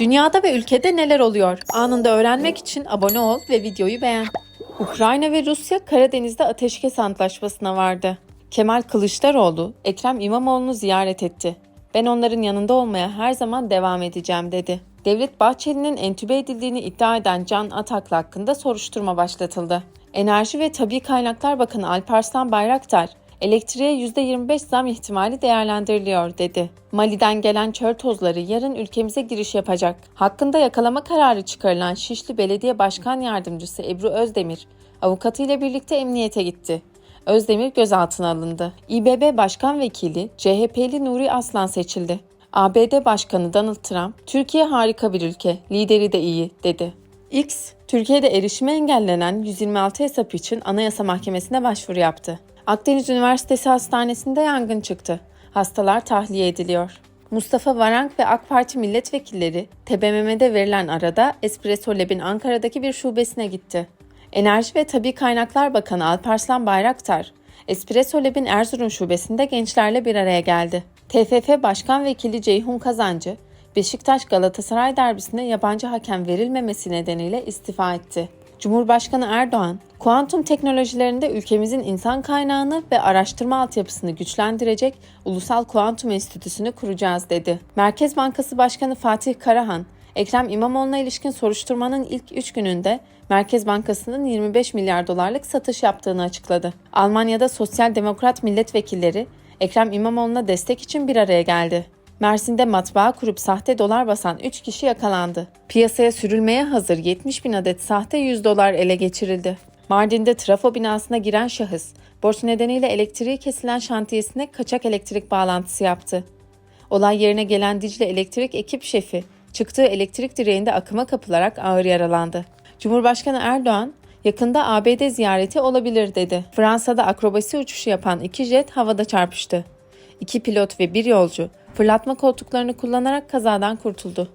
Dünyada ve ülkede neler oluyor? Anında öğrenmek için abone ol ve videoyu beğen. Ukrayna ve Rusya Karadeniz'de ateşkes antlaşmasına vardı. Kemal Kılıçdaroğlu, Ekrem İmamoğlu'nu ziyaret etti. Ben onların yanında olmaya her zaman devam edeceğim dedi. Devlet Bahçeli'nin entübe edildiğini iddia eden Can Ataklı hakkında soruşturma başlatıldı. Enerji ve Tabi Kaynaklar Bakanı Alparslan Bayraktar, elektriğe %25 zam ihtimali değerlendiriliyor dedi. Mali'den gelen çöl tozları yarın ülkemize giriş yapacak. Hakkında yakalama kararı çıkarılan Şişli Belediye Başkan Yardımcısı Ebru Özdemir, avukatıyla birlikte emniyete gitti. Özdemir gözaltına alındı. İBB Başkan Vekili CHP'li Nuri Aslan seçildi. ABD Başkanı Donald Trump, Türkiye harika bir ülke, lideri de iyi, dedi. X, Türkiye'de erişime engellenen 126 hesap için Anayasa Mahkemesi'ne başvuru yaptı. Akdeniz Üniversitesi Hastanesi'nde yangın çıktı. Hastalar tahliye ediliyor. Mustafa Varank ve AK Parti milletvekilleri TBMM'de verilen arada Espresso Lab'in Ankara'daki bir şubesine gitti. Enerji ve Tabi Kaynaklar Bakanı Alparslan Bayraktar, Espresso Lab'in Erzurum şubesinde gençlerle bir araya geldi. TFF Başkan Vekili Ceyhun Kazancı, Beşiktaş Galatasaray derbisine yabancı hakem verilmemesi nedeniyle istifa etti. Cumhurbaşkanı Erdoğan, kuantum teknolojilerinde ülkemizin insan kaynağını ve araştırma altyapısını güçlendirecek Ulusal Kuantum Enstitüsü'nü kuracağız dedi. Merkez Bankası Başkanı Fatih Karahan, Ekrem İmamoğlu'na ilişkin soruşturmanın ilk 3 gününde Merkez Bankası'nın 25 milyar dolarlık satış yaptığını açıkladı. Almanya'da Sosyal Demokrat milletvekilleri Ekrem İmamoğlu'na destek için bir araya geldi. Mersin'de matbaa kurup sahte dolar basan 3 kişi yakalandı. Piyasaya sürülmeye hazır 70 bin adet sahte 100 dolar ele geçirildi. Mardin'de trafo binasına giren şahıs, borç nedeniyle elektriği kesilen şantiyesine kaçak elektrik bağlantısı yaptı. Olay yerine gelen Dicle Elektrik ekip şefi, çıktığı elektrik direğinde akıma kapılarak ağır yaralandı. Cumhurbaşkanı Erdoğan, yakında ABD ziyareti olabilir dedi. Fransa'da akrobasi uçuşu yapan iki jet havada çarpıştı. İki pilot ve bir yolcu fırlatma koltuklarını kullanarak kazadan kurtuldu.